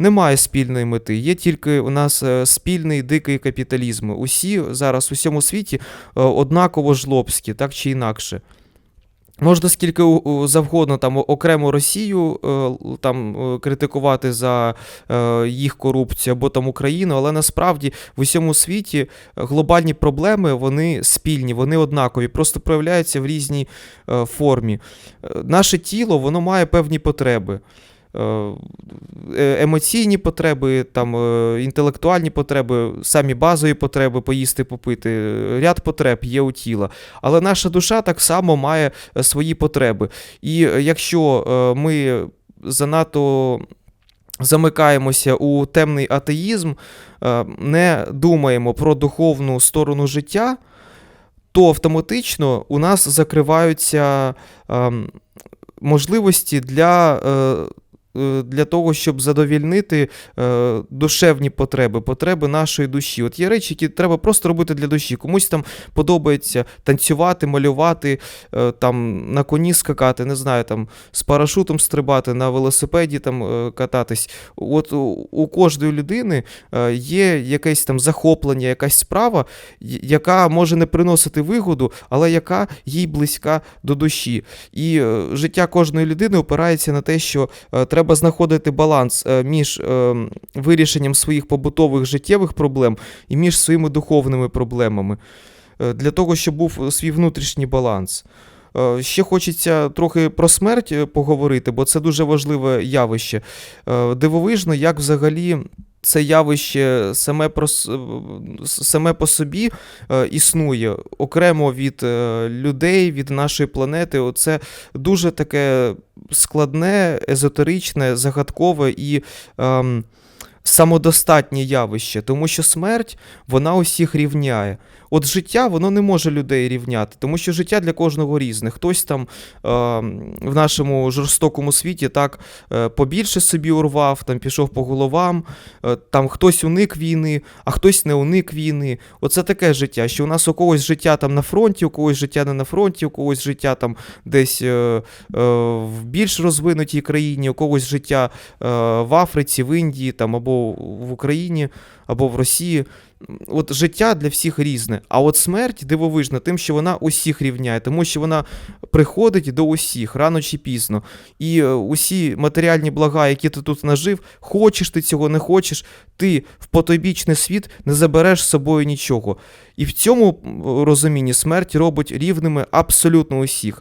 немає спільної мети. Є тільки у нас е, спільний дикий капіталізм. Усі зараз у всьому світі е, однаково жлобські, так чи інакше. Можна скільки завгодно там окремо Росію е, там критикувати за їх корупцію або там Україну, але насправді в усьому світі глобальні проблеми вони спільні, вони однакові, просто проявляються в різній формі. Наше тіло воно має певні потреби. Е, е, Емоційні потреби, там, е, інтелектуальні потреби, самі базові потреби, поїсти, попити. Ряд потреб є у тіла. Але наша душа так само має свої потреби. І якщо ми занадто замикаємося у темний атеїзм, не думаємо про духовну сторону життя, то автоматично у нас закриваються ем, можливості для. Для того, щоб задовільнити е, душевні потреби, потреби нашої душі. От є речі, які треба просто робити для душі. Комусь там подобається танцювати, малювати, е, там на коні скакати, не знаю, там з парашутом стрибати, на велосипеді там е, кататись. От у, кожної людини е, є якесь там захоплення, якась справа, яка може не приносити вигоду, але яка їй близька до душі. І е, життя кожної людини опирається на те, що е, треба знаходити баланс е, між е, вирішенням своїх побутових життєвих проблем і між своїми духовними проблемами. Е, Для того, щоб був свій внутрішній баланс. Ще хочеться трохи про смерть поговорити, бо це дуже важливе явище. Дивовижно, як взагалі це явище саме, про, е, саме по собі е, існує окремо від е, людей, від нашої планети. Оце дуже таке складне, езотеричне, загадкове і. ем, Самодостатнє явище, тому що смерть вона усіх рівняє. От життя воно не може людей рівняти, тому що життя для кожного різне. Хтось там е, в нашому жорстокому світі так е, побільше собі урвав, там пішов по головам, е, там хтось уник війни, а хтось не уник війни. Оце таке життя, що у нас у когось життя там на фронті, у когось життя не на фронті, у когось життя там десь е, е, в більш розвинутій країні, у когось життя е, в Африці, в Індії там, або в Україні, або в Росії. От життя для всіх різне. А от смерть дивовижна тим, що вона усіх рівняє, тому що вона приходить до усіх рано чи пізно. І е, усі матеріальні блага, які ти тут нажив, хочеш ти цього, не хочеш, ти в потойбічний світ не забереш з собою нічого. І в цьому розумінні смерть робить рівними абсолютно усіх.